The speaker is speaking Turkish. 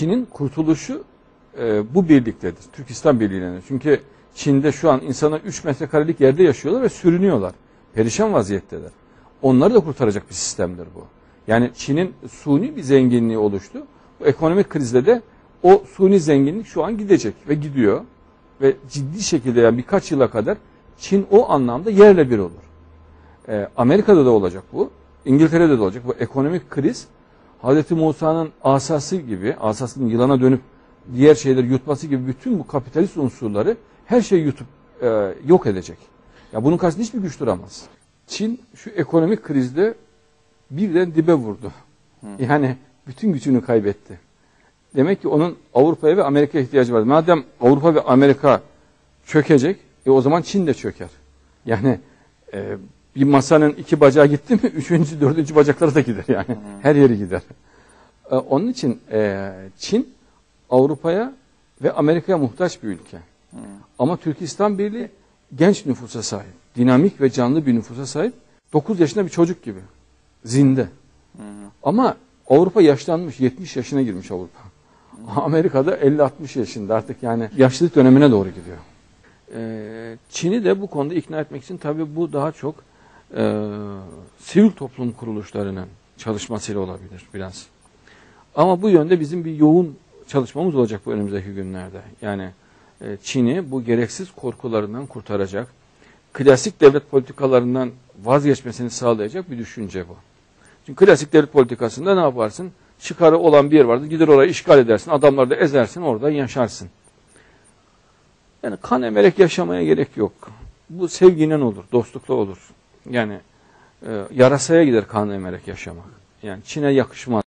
Çin'in kurtuluşu e, bu birliktedir. Türkistan Birliği'ne. Çünkü Çin'de şu an insanlar 3 metrekarelik yerde yaşıyorlar ve sürünüyorlar. Perişan vaziyetteler. Onları da kurtaracak bir sistemdir bu. Yani Çin'in suni bir zenginliği oluştu. Bu ekonomik krizde de o suni zenginlik şu an gidecek ve gidiyor. Ve ciddi şekilde yani birkaç yıla kadar Çin o anlamda yerle bir olur. Ee, Amerika'da da olacak bu. İngiltere'de de olacak. Bu ekonomik kriz Hz. Musa'nın asası gibi, asasının yılana dönüp diğer şeyleri yutması gibi bütün bu kapitalist unsurları her şeyi yutup e, yok edecek. Ya bunun karşısında hiçbir güç duramaz. Çin şu ekonomik krizde birden dibe vurdu. Yani bütün gücünü kaybetti. Demek ki onun Avrupa'ya ve Amerika'ya ihtiyacı var. Madem Avrupa ve Amerika çökecek, e o zaman Çin de çöker. Yani e, bir masanın iki bacağı gitti mi, üçüncü, dördüncü bacakları da gider yani. Her yeri gider. E, onun için e, Çin Avrupa'ya ve Amerika'ya muhtaç bir ülke. Ama Türkistan Birliği genç nüfusa sahip. Dinamik ve canlı bir nüfusa sahip. 9 yaşında bir çocuk gibi. Zinde. Ama Avrupa yaşlanmış. 70 yaşına girmiş Avrupa. Amerika'da 50-60 yaşında artık yani yaşlılık dönemine doğru gidiyor. Ee, Çin'i de bu konuda ikna etmek için tabii bu daha çok e, sivil toplum kuruluşlarının çalışmasıyla olabilir biraz. Ama bu yönde bizim bir yoğun çalışmamız olacak bu önümüzdeki günlerde. Yani e, Çin'i bu gereksiz korkularından kurtaracak, klasik devlet politikalarından vazgeçmesini sağlayacak bir düşünce bu. Çünkü klasik devlet politikasında ne yaparsın? Çıkarı olan bir yer vardır. Gider orayı işgal edersin. Adamları da ezersin. Oradan yaşarsın. Yani kan emerek yaşamaya gerek yok. Bu sevginin olur. Dostlukla olur. Yani e, yarasaya gider kan emerek yaşamak. Yani Çin'e yakışmaz.